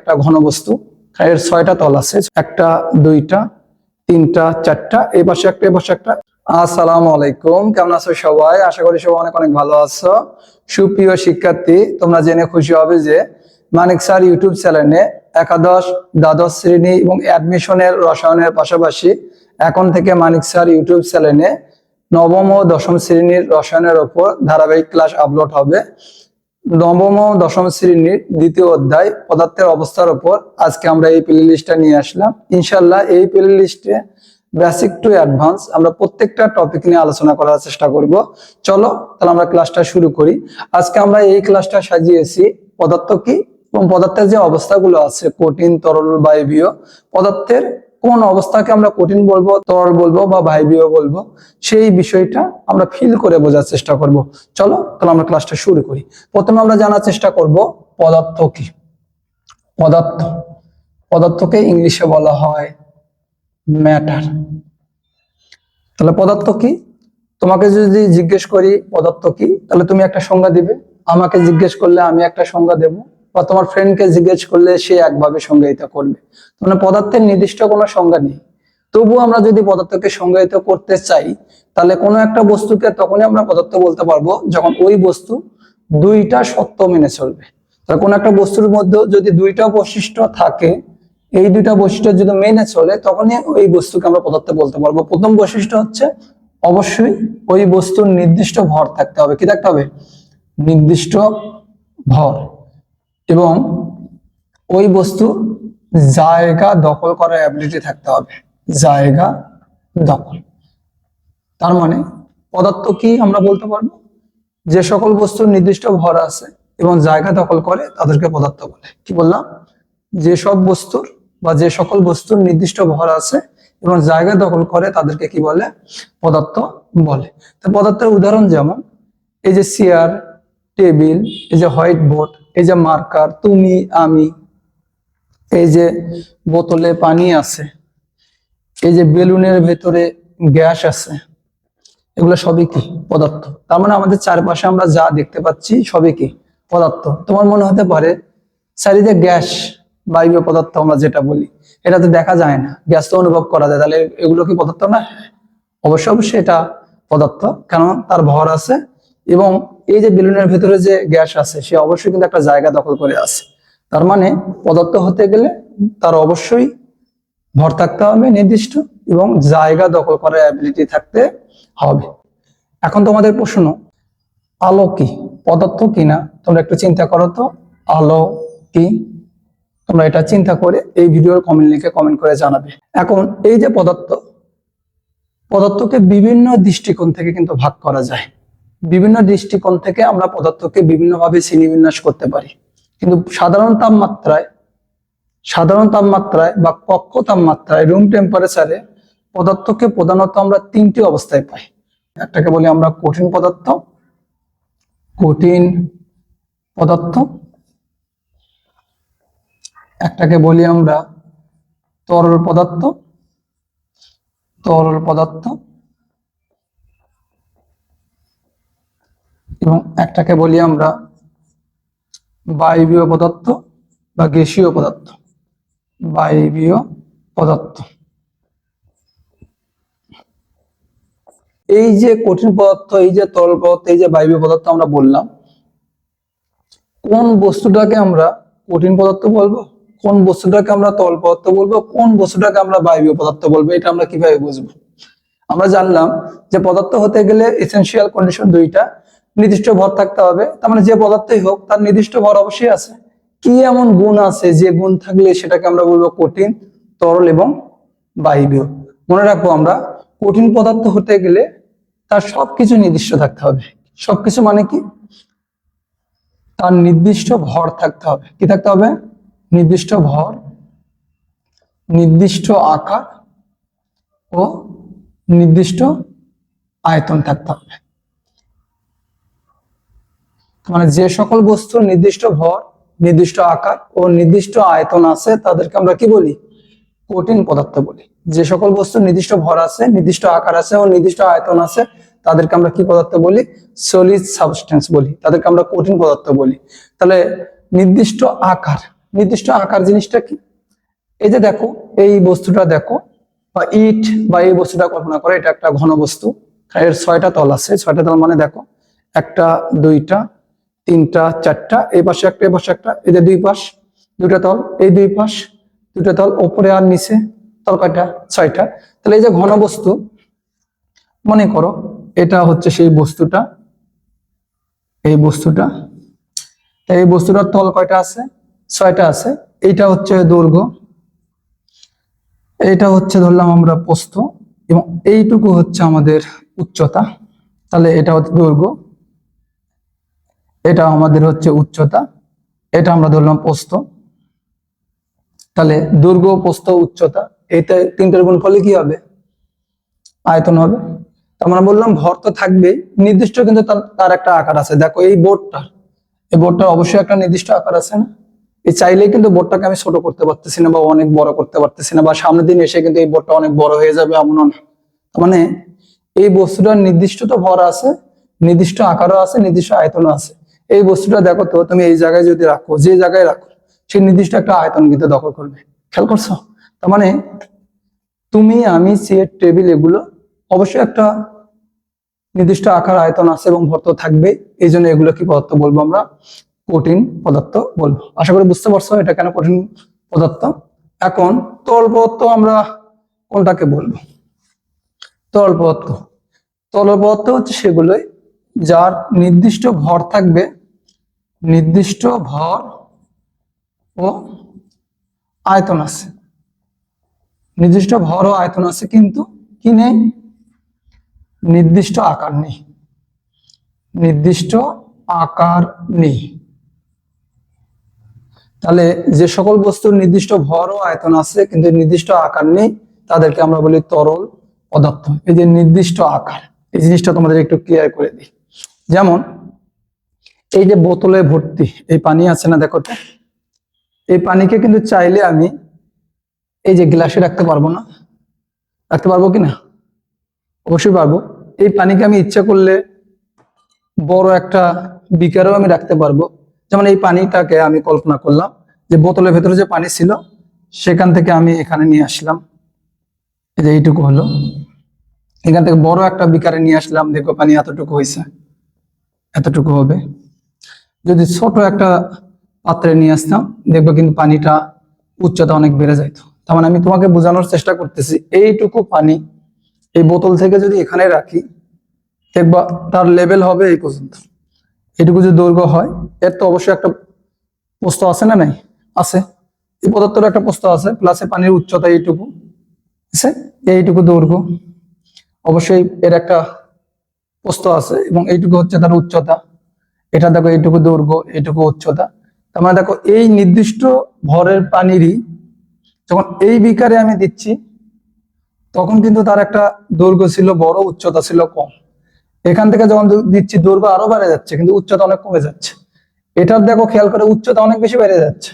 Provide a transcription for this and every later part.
একটা ঘনবস্তু এর ছয়টা তল আছে, একটা, দুইটা, তিনটা, চারটা এই পাশে একটা এই পাশে একটা। আসসালামু আলাইকুম, কেমন আছো সবাই? আশা করি সবাই অনেক অনেক ভালো আছো। সুপ্রিয় শিক্ষার্থী, তোমরা জেনে খুশি হবে যে মানিক স্যার ইউটিউব চ্যানেলে একাদশ, দ্বাদশ শ্রেণি এবং অ্যাডমিশনের রসায়নের পাশাপাশি এখন থেকে মানিক স্যার ইউটিউব চ্যানেলে নবম ও দশম শ্রেণির রসায়নের ওপর ধারাবাহিক ক্লাস আপলোড হবে। নবম ও দশম শ্রেণির দ্বিতীয় অধ্যায় পদার্থের অবস্থার উপর আজকে আমরা এই প্লে লিস্টটা নিয়ে আসলাম। ইনশাল্লাহ এই প্লে লিস্টে বেসিক টু অ্যাডভান্স আমরা প্রত্যেকটা টপিক নিয়ে আলোচনা করার চেষ্টা করব। চলো, তাহলে আমরা ক্লাসটা শুরু করি। আজকে আমরা এই ক্লাসটা সাজিয়েছি পদার্থ কি এবং পদার্থের যে অবস্থাগুলো আছে, কঠিন, তরল, বায়বীয়, পদার্থের কোন অবস্থাকে আমরা কঠিন বলব, তরল বলব বা বায়বীয় বলব, সেই বিষয়টা আমরা ফিল করে বোঝার চেষ্টা করব। চলো তাহলে আমরা ক্লাসটা শুরু করি। প্রথমে আমরা জানার চেষ্টা করব, পদার্থ কি? পদার্থ। পদার্থকে ইংলিশে বলা হয় ম্যাটার তাহলে পদার্থ কি? তোমাকে যদি জিজ্ঞেস করি, পদার্থ কি? তাহলে তুমি একটা সংজ্ঞা দিবে। আমাকে জিজ্ঞেস করলে আমি একটা সংজ্ঞা দেব। বা তোমার ফ্রেন্ডকে জিজ্ঞেস করলে সে একভাবে সংজ্ঞায়িত করবে। মানে পদার্থের নির্দিষ্ট কোনো সংজ্ঞা নেই। তবু আমরা যদি পদার্থকে সংজ্ঞায়িত করতে চাই, তাহলে কোনো একটা বস্তুকে তখনই আমরা পদার্থ বলতে পারব যখন ওই বস্তু দুইটা সত্য মেনে চলবে। তাহলে কোনো একটা বস্তুর মধ্যে যদি দুইটা বৈশিষ্ট্য থাকে, এই দুইটা বৈশিষ্ট্য যদি মেনে চলে, তখনই ওই বস্তুকে আমরা পদার্থ বলতে পারব। প্রথম বৈশিষ্ট্য হচ্ছে, অবশ্যই ওই বস্তুর নির্দিষ্ট ভর থাকতে হবে। কি থাকতে হবে? নির্দিষ্ট ভর। এবং ওই বস্তু জায়গা দখল করার অ্যাবিলিটি থাকতে হবে। জায়গা দখল। তার মানে পদার্থ কি আমরা বলতে পারব? যে সকল বস্তুর নির্দিষ্ট ভর আছে এবং জায়গা দখল করে তাদেরকে পদার্থ বলে। কি বললাম? যে সব বস্তুর বা যে সকল বস্তুর নির্দিষ্ট ভর আছে এবং জায়গা দখল করে তাদেরকে কি বলে? পদার্থ বলে। তো পদার্থের উদাহরণ যেমন, এই যে চেয়ার টেবিল এই যে হোয়াইট বোর্ড এই যে মার্কার, তুমি, আমি, এই যে বোতলে পানি আছে, এই যে বেলুনের ভেতরে গ্যাস আছে, এগুলো সবই কি? পদার্থ। তার মানে আমাদের চারপাশে আমরা যা দেখতে পাচ্ছি সবই কি? পদার্থ। তোমার মনে হতে পারে, চারিদিকে গ্যাস বায়বীয় পদার্থ আমরা যেটা বলি, এটা তো দেখা যায় না। গ্যাস তো অনুভব করা যায়। তাহলে এগুলো কি পদার্থ না? অবশ্যই অবশ্যই এটা পদার্থ। কারণ তার ভর আছে এবং এই যে বেলুনের ভেতরে যে গ্যাস আছে, সে অবশ্যই কিন্তু একটা জায়গা দখল করে আছে। তার মানে পদার্থ হতে গেলে তার অবশ্যই ভর থাকতে হবে নির্দিষ্ট এবং জায়গা দখল করার অ্যাবিলিটি থাকতে হবে। এখন তোমাদের প্রশ্ন, আলো কি? পদার্থ কিনা তোমরা একটু চিন্তা করো তো, আলো কি? তোমরা এটা চিন্তা করে এই ভিডিওর কমেন্ট লিখে কমেন্ট করে জানাবে। এখন এই যে পদার্থ, পদার্থকে বিভিন্ন দৃষ্টিকোণ থেকে কিন্তু ভাগ করা যায়। বিভিন্ন দৃষ্টিকোণ থেকে আমরা পদার্থকে বিভিন্নভাবে শ্রেণীবিন্যাস করতে পারি। কিন্তু সাধারণ তাপমাত্রায় সাধারণ তাপমাত্রায় বা কক্ষ তাপমাত্রায় রুম টেম্পারেচারে পদার্থকে প্রধানত আমরা তিনটি অবস্থায় পাই। একটাকে বলি আমরা কঠিন পদার্থ কঠিন পদার্থ। একটাকে বলি আমরা তরল পদার্থ তরল পদার্থ। এবং একটাকে বলি আমরা বায়বীয় পদার্থ বা গ্যাসীয় পদার্থ। বায়বীয় পদার্থ। এই যে কঠিন পদার্থ, এই যে তরল পদার্থ, এই যে বায়বীয় পদার্থ আমরা বললাম, কোন বস্তুটাকে আমরা কঠিন পদার্থ বলব? কোন বস্তুটাকে আমরা তরল পদার্থ বলব? কোন বস্তুটাকে আমরা বায়বীয় পদার্থ বলব? এটা আমরা কীভাবে বুঝব? আমরা জানলাম যে পদার্থ হতে গেলে এসেনশিয়াল কন্ডিশন দুইটা। নির্দিষ্ট ভর থাকতে হবে, তার মানে যে পদার্থই হোক, তার নির্দিষ্ট ভর অবশ্যই আছে। কি এমন গুণ আছে যে গুণ থাকলে সেটাকে আমরা বলব কঠিন, তরল এবং বায়বীয় মনে রাখব আমরা, কঠিন পদার্থ হতে গেলে তার সবকিছু নির্দিষ্ট থাকতে হবে। সবকিছু মানে কি? তার নির্দিষ্ট ভর থাকতে হবে। কি থাকতে হবে? নির্দিষ্ট ভর, নির্দিষ্ট আকার ও নির্দিষ্ট আয়তন থাকতে হবে। মানে যে সকল বস্তুর নির্দিষ্ট ভর, নির্দিষ্ট আকার ও নির্দিষ্ট আয়তন আছে, তাদেরকে আমরা কি বলি? কঠিন পদার্থ বলি। যে সকল বস্তুর নির্দিষ্ট ভর আছে, নির্দিষ্ট আকার আছে ও নির্দিষ্ট আয়তন আছে, তাদেরকে আমরা কি পদার্থ বলি? সলিড সাবস্টেন্স বলি। তাদেরকে আমরা কঠিন পদার্থ বলি। তাহলে নির্দিষ্ট আকার নির্দিষ্ট আকার জিনিসটা কি? এই যে দেখো, এই বস্তুটা দেখো, বা ইট, বা এই বস্তুটা কল্পনা করো, এটা একটা ঘন বস্তু। এর ছয়টা তল আছে। ছয়টা তল মানে দেখো, একটা, দুইটা তিনটা, চারটা, এই পাশে একটা, এই পাশে একটা যে দুই পাশ, দুইটা তল, এই দুই পাশ, দুইটা তল, ওপরে আর নিচে তল কয়টা ছয়টা। তাহলে এই যে ঘন বস্তু, মনে করো এটা হচ্ছে সেই বস্তুটা, এই বস্তুটা এই বস্তুটার তল কয়টা আছে? ছয়টা আছে। এইটা হচ্ছে দৈর্ঘ্য, এইটা হচ্ছে ধরলাম আমরা পোস্ত এবং এইটুকু হচ্ছে আমাদের উচ্চতা, তাহলে এটা হচ্ছে দৈর্ঘ্য। এটা আমাদের হচ্ছে উচ্চতা, এটা আমরা ধরলাম পোস্ত। তাহলে দুর্গ পোস্ত, উচ্চতা, এইটা তিনটার গুণ ফলে কি হবে? আয়তন হবে। আমরা বললাম ভর তো থাকবেই, নির্দিষ্ট কিন্তু তার একটা আকার আছে। দেখো এই বোর্ডটা, এই বোর্ডটার অবশ্যই একটা নির্দিষ্ট আকার আছে না? এই চাইলে কিন্তু বোর্ডটাকে আমি ছোট করতে পারতেছি না বা অনেক বড় করতে পারতেছি না বা সামনের দিন এসে কিন্তু এই বোর্ডটা অনেক বড় হয়ে যাবে এমনও না। মানে এই বস্তুটার নির্দিষ্ট তো ভর আছে, নির্দিষ্ট আকারও আছে, নির্দিষ্ট আয়তনও আছে। এই বস্তুটা দেখো তো, তুমি এই জায়গায় যদি রাখো, যে জায়গায় রাখো, সে নির্দিষ্ট একটা আয়তন কিন্তু দখল করবে। খেয়াল করছ? তার মানে তুমি, আমি চেয়ার টেবিল এগুলো অবশ্যই একটা নির্দিষ্ট আকার আয়তন আছে এবং ভর্ত থাকবে এই জন্য এগুলো কি পদার্থ বলব আমরা? কঠিন পদার্থ বলব। আশা করি বুঝতে পারছ এটা কেন কঠিন পদার্থ? এখন তরল পদার্থ আমরা কোনটাকে বলব? তরল পদার্থ। তরল পদার্থ হচ্ছে সেগুলোই যার নির্দিষ্ট ভর থাকবে নির্দিষ্ট ভর ও আয়তন আছে। নির্দিষ্ট ভর ও আয়তন আছে কিন্তু কি নেই? নির্দিষ্ট আকার নেই। নির্দিষ্ট আকার নেই। তাহলে যে সকল বস্তুর নির্দিষ্ট ভর ও আয়তন আছে কিন্তু নির্দিষ্ট আকার নেই, তাদেরকে আমরা বলি তরল পদার্থ। এই যে নির্দিষ্ট আকার, এই জিনিসটা তোমাদের একটু ক্লিয়ার করে দিই। যেমন এই যে বোতলে ভর্তি, এই পানি আছে না দেখো এই পানিকে কিন্তু চাইলে আমি এই যে গ্লাসে রাখতে পারব না। রাখতে পারব কি না? অবশ্যই পারব। এই পানিকে আমি ইচ্ছা করলে বড় একটা বিকারেও আমি রাখতে পারব। যেমন এই পানিটাকে আমি কল্পনা করলাম যে বোতলের ভেতরে যে পানি ছিল, সেখান থেকে আমি এখানে নিয়ে আসলাম। এই যে এইটুকু হলো। এখান থেকে বড় একটা বিকারে নিয়ে আসলাম। দেখো পানি এতটুকু হয়েছে, এতটুকু হবে। যদি ছোট একটা পাত্রে নিয়ে আসতাম, দেখব কিন্তু পানিটা উচ্চতা অনেক বেড়ে যাইত। তার মানে আমি তোমাকে বোঝানোর চেষ্টা করতেছি, এইটুকু পানি এই বোতল থেকে যদি এখানে রাখি, দেখবা তার লেভেল হবে এই পর্যন্ত। এটুকু যদি দৈর্ঘ্য হয়, এর তো অবশ্যই একটা প্রস্থ আছে না নাই? আছে। এই পদার্থের একটা প্রস্থ আছে প্লাসে পানির উচ্চতা এইটুকু, আছে? এইটুকু দৈর্ঘ্য। অবশ্যই এর একটা প্রস্থ আছে এবং এইটুকু হচ্ছে তার উচ্চতা। এটা দেখো, এইটুকু দৈর্ঘ্য এটুকু উচ্চতা। তার মানে দেখো, এই নির্দিষ্ট ভরের পানিরই যখন এই বিকারে আমি দিচ্ছি, তখন কিন্তু তার একটা দৈর্ঘ্য ছিল বড়, উচ্চতা ছিল কম। এখান থেকে যখন দিচ্ছি, দৈর্ঘ্য আরও বেড়ে যাচ্ছে, কিন্তু উচ্চতা অনেক কমে যাচ্ছে। এটার দেখো, খেয়াল করে, উচ্চতা অনেক বেশি বেড়ে যাচ্ছে।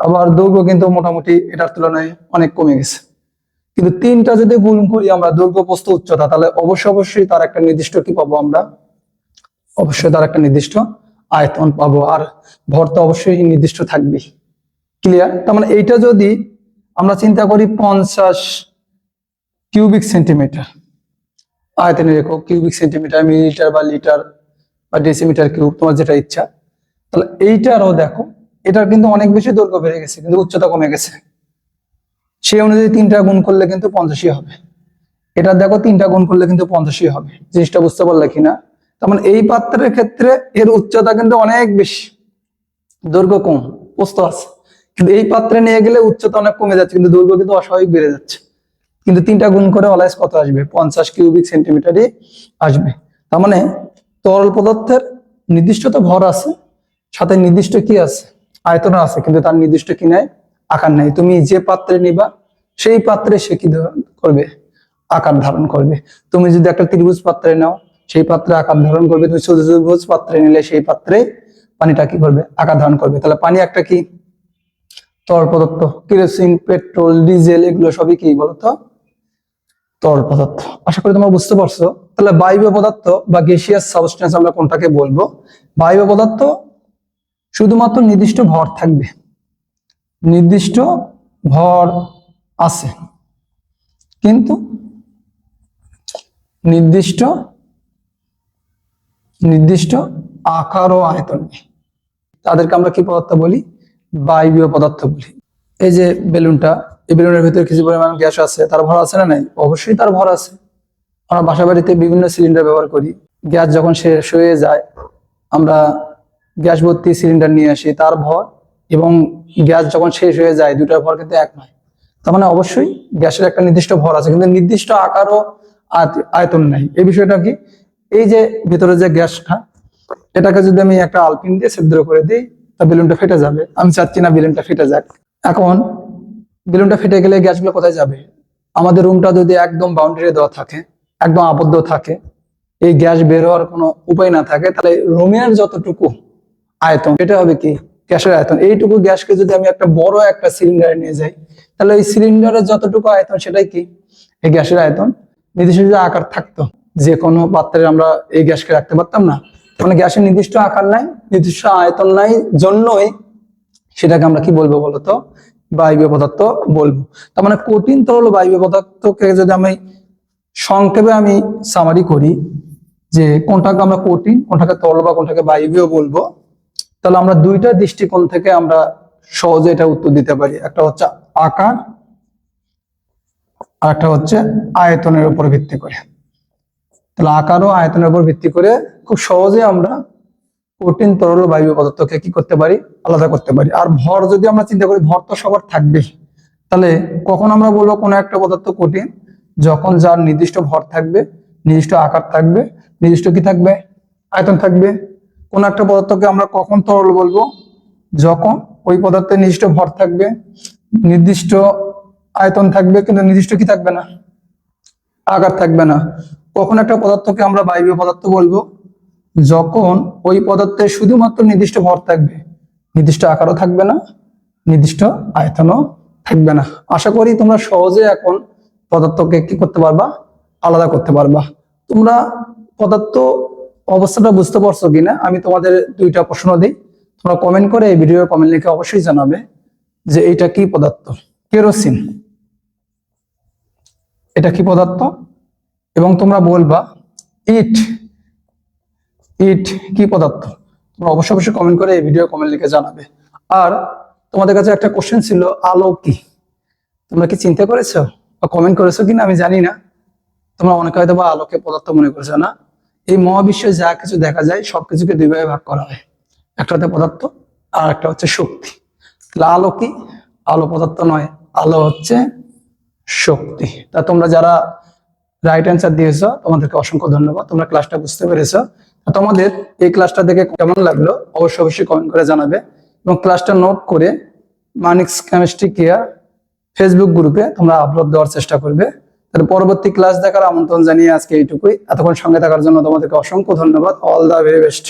আবার দৈর্ঘ্য কিন্তু মোটামুটি এটার তুলনায় অনেক কমে গেছে। কিন্তু তিনটা যদি গুণ করি আমরা দৈর্ঘ্য প্রস্থ উচ্চতা, তাহলে অবশ্যই অবশ্যই তার একটা নির্দিষ্ট কি পাবো আমরা? অবশ্যই তার একটা নির্দিষ্ট আয়তন পাবো, আর ভর তো অবশ্যই নির্দিষ্ট থাকবে ক্লিয়ার তার মানে এইটা যদি আমরা চিন্তা করি পঞ্চাশ কিউবিক সেন্টিমিটার আয়তনে রেখো কিউবিক সেন্টিমিটার মিলিলিটার বা লিটার বা ডেসিমিটার কিউব তোমার যেটা ইচ্ছা। তাহলে এইটারও দেখো, এটার কিন্তু অনেক বেশি দৈর্ঘ্য বেড়ে গেছে, কিন্তু উচ্চতা কমে গেছে। সেই অনুযায়ী তিনটা গুণ করলে কিন্তু পঞ্চাশই হবে। এটা দেখো তিনটা গুণ করলে কিন্তু পঞ্চাশই হবে। জিনিসটা বুঝতে পারলে কিনা? তার মানে এই পাত্রের ক্ষেত্রে এর উচ্চতা কিন্তু অনেক বেশি। দৈর্ঘ্য কম প্রস্ত আছে। কিন্তু এই পাত্রে নিয়ে গেলে উচ্চতা অনেক কমে যাচ্ছে, কিন্তু দৈর্ঘ্য কিন্তু অস্বাভাবিক বেড়ে যাচ্ছে। কিন্তু তিনটা গুণ করে অলাইস কত আসবে? পঞ্চাশ কিউবিক সেন্টিমিটারই আসবে। তার মানে তরল পদার্থের নির্দিষ্ট তো ভর আছে, সাথে নির্দিষ্ট কি আছে? আয়তন আছে, কিন্তু তার নির্দিষ্ট কি নাই? আকার নাই। তুমি যে পাত্রে নিবা, সেই পাত্রে সে কি করবে? আকার ধারণ করবে। তুমি যদি একটা ত্রিভুজ পাত্রে নাও সেই পাত্রে আকার ধারণ করবে, তুমি চতুর্ভুজ পাত্রে নিলে সেই পাত্রে পানিটা কি করবে? আকার ধারণ করবে। তাহলে পানি একটা কি? তরল পদার্থ। কেরোসিন, পেট্রোল, ডিজেল, এগুলো সবই কি বলতো? তরল পদার্থ। আশা করি তোমরা বুঝতে পারছ। তাহলে বায়বীয় পদার্থ বা গ্যাসিয়াস সাবস্টেন্স আমরা কোনটাকে বলব? বায়ু পদার্থ শুধুমাত্র নির্দিষ্ট ভর থাকবে। নির্দিষ্ট ভর আছে। কিন্তু নির্দিষ্ট নির্দিষ্ট আকার ও আয়তন নেই তাদেরকে আমরা কি পদার্থ বলি? বায়বীয় পদার্থ বলি। এই যে বেলুনটা, এই বেলুনের ভিতরে কিছু পরিমাণ গ্যাস আছে, তার ভর আছে না নাই? অবশ্যই তার ভর আছে। আমরা বাসা বাড়িতে বিভিন্ন সিলিন্ডার ব্যবহার করি। গ্যাস যখন শেষ হয়ে যায়, আমরা গ্যাস ভর্তি সিলিন্ডার নিয়ে আসি, তার ভর এবং গ্যাস যখন শেষ হয়ে যায় দুটার ভর কিন্তু এক নয়। তার মানে অবশ্যই গ্যাসের একটা নির্দিষ্ট ভর আছে, কিন্তু নির্দিষ্ট আকার ও আয়তন নাই। এই বিষয়টা কি? এই যে ভিতরে যে গ্যাসটা, এটাকে যদি আমি একটা আলপিন দিয়ে ছিদ্র করে দিই, তা বেলুনটা ফেটে যাবে। আমি চাচ্ছি না বেলুনটা ফেটে যাক। এখন, বেলুনটা ফেটে গেলে গ্যাসগুলো কোথায় যাবে? আমাদের রুমটা যদি একদম বাউন্ডারি দেওয়া থাকে, একদম আবদ্ধ থাকে, এই গ্যাস বের হওয়ার কোনো উপায় না থাকে, তাহলে রুমের যতটুকু আয়তন এটা হবে কি? গ্যাসের আয়তন। এইটুকু গ্যাসকে যদি আমি একটা বড় একটা সিলিন্ডারে নিয়ে যাই, তাহলে এই সিলিন্ডারের যতটুকু আয়তন, সেটাই কি? এই গ্যাসের আয়তন। নির্দিষ্ট আকার থাকতো যে কোনো পাত্রে আমরা এই গ্যাসকে রাখতে পারতাম না। মানে গ্যাসের নির্দিষ্ট আকার নাই, নির্দিষ্ট আয়তন নাই, জন্যই সেটাকে আমরা কি বলব বলতো? বায়বীয় পদার্থ বলব। তার মানে কঠিন তরল বায়বীয় পদার্থকে যদি আমি সংক্ষেপে আমি সামারি করি, যে কোনটাকে আমরা কঠিন, কোনটাকে তরল বা কোনটাকে বায়বীয় বলব, তাহলে আমরা দুইটা দৃষ্টিকোণ থেকে আমরা সহজে এটা উত্তর দিতে পারি। একটা হচ্ছে আকার, আর একটা হচ্ছে আয়তনের উপর ভিত্তি করে। তাহলে আকার ও আয়তনের উপর ভিত্তি করে খুব সহজে আমরা কঠিন তরল বায়ু পদার্থকে কি করতে পারি? আলাদা করতে পারি। আর ভর যদি আমরা চিন্তা করি, ভর তো সবার থাকবেই তাহলে কখন আমরা বলব কোনো একটা পদার্থ কঠিন? যখন যার নির্দিষ্ট ভর থাকবে, নির্দিষ্ট আকার থাকবে, নির্দিষ্ট কি থাকবে? আয়তন থাকবে। কোন একটা পদার্থকে আমরা কখন তরল বলব? যখন ওই পদার্থের নির্দিষ্ট ভর থাকবে, নির্দিষ্ট আয়তন থাকবে, কিন্তু নির্দিষ্ট কি থাকবে না? আকার থাকবে না। কখন একটা পদার্থকে আমরা বায়বীয় পদার্থ বলব? যখন ওই পদার্থের শুধুমাত্র নির্দিষ্ট ভর থাকবে, নির্দিষ্ট আকারও থাকবে না, নির্দিষ্ট আয়তনও থাকবে না। আশা করি তোমরা সহজে এখন পদার্থকে কি করতে পারবা? আলাদা করতে পারবা। তোমরা পদার্থ অবস্থাটা বুঝতে পারছ কিনা? আমি তোমাদের দুইটা প্রশ্ন দিই। তোমরা কমেন্ট করে এই ভিডিওর কমেন্ট লিখে অবশ্যই জানাবে যে এটা কি পদার্থ? কেরোসিন। এটা কি পদার্থ? এবং তোমরা বলবা, ইট ইট কি পদার্থ? তোমরা অবশ্যই অবশ্যই কমেন্ট করে এই ভিডিও কমেন্ট লিখে জানাবে। আর তোমাদের কাছে একটা কোশ্চেন ছিল, আলো কি? তোমরা কি চিন্তা করেছ বা কমেন্ট করেছ কিনা আমি জানি না। তোমরা অনেকে হয়তো বা আলোকে পদার্থ মনে করেছ না। এই মহাবিশ্বে যা কিছু দেখা যায়, সবকিছুকে দুই ভাগে ভাগ করা হয়। একটা হচ্ছে পদার্থ, আর একটা হচ্ছে শক্তি। তাহলে আলো কি? আলো পদার্থ নয়, আলো হচ্ছে শক্তি। তা তোমরা যারা রাইট অ্যান্সার দিয়েছ। তোমাদেরকে অসংখ্য ধন্যবাদ। তোমরা ক্লাসটা বুঝতে পেরেছ। তোমাদের এই ক্লাসটা দেখে কেমন লাগল, অবশ্যই অবশ্যই কমেন্ট করে জানাবে। এবং ক্লাসটা নোট করে মানিক্স কেমিস্ট্রি কেয়ার ফেসবুক গ্রুপে তোমরা আপলোড দেওয়ার চেষ্টা করবে। তাহলে পরবর্তী ক্লাস দেখার আমন্ত্রণ জানিয়ে আজকে এইটুকুই। এতক্ষণ সঙ্গে থাকার জন্য তোমাদেরকে অসংখ্য ধন্যবাদ। All the very best